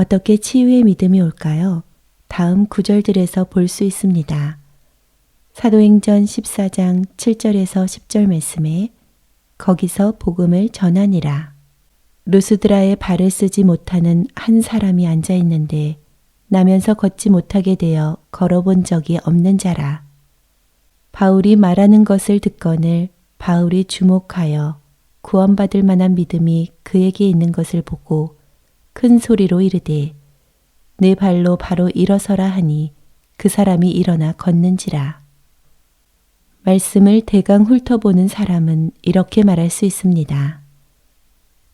어떻게 치유의 믿음이 올까요? 다음 구절들에서 볼 수 있습니다. 사도행전 14장 7절에서 10절 말씀에 거기서 복음을 전하니라. 루스드라에 발을 쓰지 못하는 한 사람이 앉아 있는데 나면서 걷지 못하게 되어 걸어본 적이 없는 자라. 바울이 말하는 것을 듣거늘 바울이 주목하여 구원받을 만한 믿음이 그에게 있는 것을 보고 큰 소리로 이르되 내 발로 바로 일어서라 하니 그 사람이 일어나 걷는지라. 말씀을 대강 훑어보는 사람은 이렇게 말할 수 있습니다.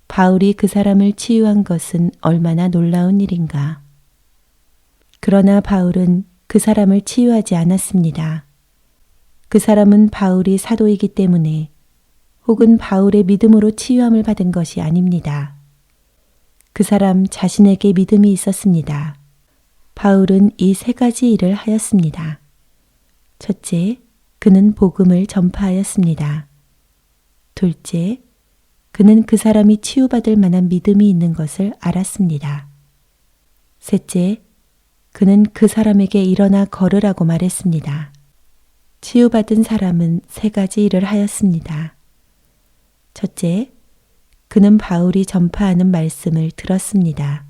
바울이 그 사람을 치유한 것은 얼마나 놀라운 일인가. 그러나 바울은 그 사람을 치유하지 않았습니다. 그 사람은 바울이 사도이기 때문에 혹은 바울의 믿음으로 치유함을 받은 것이 아닙니다. 그 사람 자신에게 믿음이 있었습니다. 바울은 이 세 가지 일을 하였습니다. 첫째, 그는 복음을 전파하였습니다. 둘째, 그는 그 사람이 치유받을 만한 믿음이 있는 것을 알았습니다. 셋째, 그는 그 사람에게 일어나 걸으라고 말했습니다. 치유받은 사람은 세 가지 일을 하였습니다. 첫째, 그는 바울이 전파하는 말씀을 들었습니다.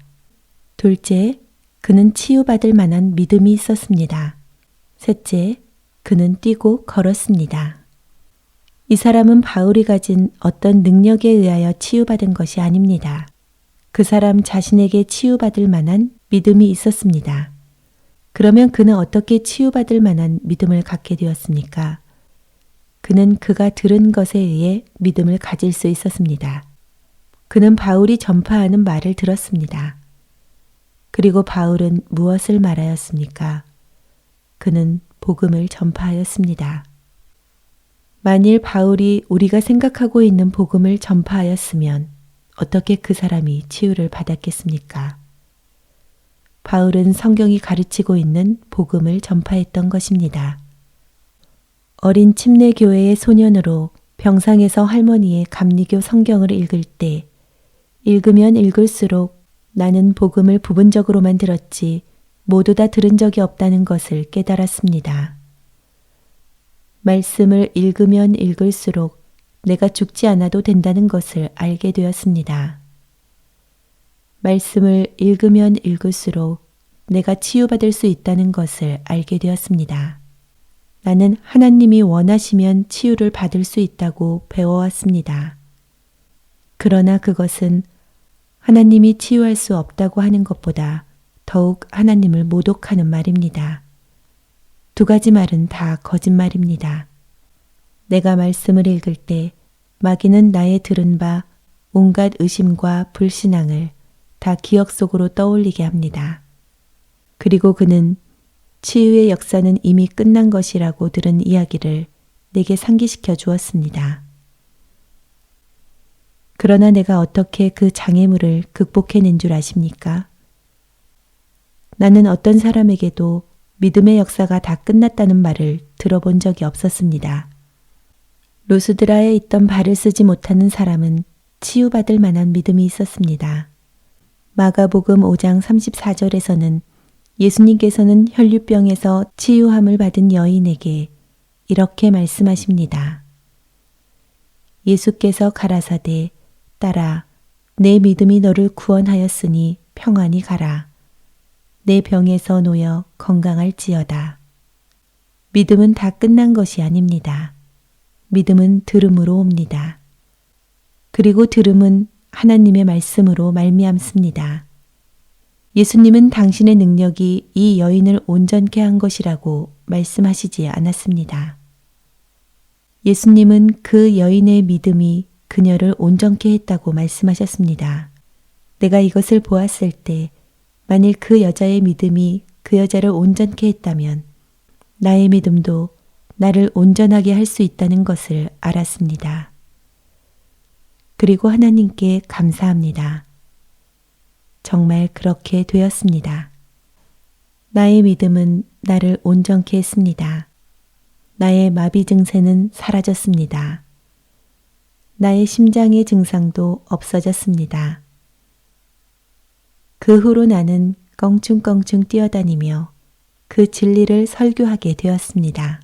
둘째, 그는 치유받을 만한 믿음이 있었습니다. 셋째, 그는 뛰고 걸었습니다. 이 사람은 바울이 가진 어떤 능력에 의하여 치유받은 것이 아닙니다. 그 사람 자신에게 치유받을 만한 믿음이 있었습니다. 그러면 그는 어떻게 치유받을 만한 믿음을 갖게 되었습니까? 그는 그가 들은 것에 의해 믿음을 가질 수 있었습니다. 그는 바울이 전파하는 말을 들었습니다. 그리고 바울은 무엇을 말하였습니까? 그는 복음을 전파하였습니다. 만일 바울이 우리가 생각하고 있는 복음을 전파하였으면 어떻게 그 사람이 치유를 받았겠습니까? 바울은 성경이 가르치고 있는 복음을 전파했던 것입니다. 어린 침례교회의 소년으로 병상에서 할머니의 감리교 성경을 읽을 때 읽으면 읽을수록 나는 복음을 부분적으로만 들었지 모두 다 들은 적이 없다는 것을 깨달았습니다. 말씀을 읽으면 읽을수록 내가 죽지 않아도 된다는 것을 알게 되었습니다. 말씀을 읽으면 읽을수록 내가 치유받을 수 있다는 것을 알게 되었습니다. 나는 하나님이 원하시면 치유를 받을 수 있다고 배워왔습니다. 그러나 그것은 하나님이 치유할 수 없다고 하는 것보다 더욱 하나님을 모독하는 말입니다. 두 가지 말은 다 거짓말입니다. 내가 말씀을 읽을 때 마귀는 나의 들은 바 온갖 의심과 불신앙을 다 기억 속으로 떠올리게 합니다. 그리고 그는 치유의 역사는 이미 끝난 것이라고 들은 이야기를 내게 상기시켜 주었습니다. 그러나 내가 어떻게 그 장애물을 극복해낸 줄 아십니까? 나는 어떤 사람에게도 믿음의 역사가 다 끝났다는 말을 들어본 적이 없었습니다. 루스드라에 있던 발을 쓰지 못하는 사람은 치유받을 만한 믿음이 있었습니다. 마가복음 5장 34절에서는 예수님께서는 혈류병에서 치유함을 받은 여인에게 이렇게 말씀하십니다. 예수께서 가라사대 따라 내 믿음이 너를 구원하였으니 평안히 가라. 내 병에서 놓여 건강할지어다. 믿음은 다 끝난 것이 아닙니다. 믿음은 들음으로 옵니다. 그리고 들음은 하나님의 말씀으로 말미암습니다. 예수님은 당신의 능력이 이 여인을 온전케 한 것이라고 말씀하시지 않았습니다. 예수님은 그 여인의 믿음이 그녀를 온전케 했다고 말씀하셨습니다. 내가 이것을 보았을 때 만일 그 여자의 믿음이 그 여자를 온전케 했다면 나의 믿음도 나를 온전하게 할 수 있다는 것을 알았습니다. 그리고 하나님께 감사합니다. 정말 그렇게 되었습니다. 나의 믿음은 나를 온전케 했습니다. 나의 마비 증세는 사라졌습니다. 나의 심장의 증상도 없어졌습니다. 그 후로 나는 껑충껑충 뛰어다니며 그 진리를 설교하게 되었습니다.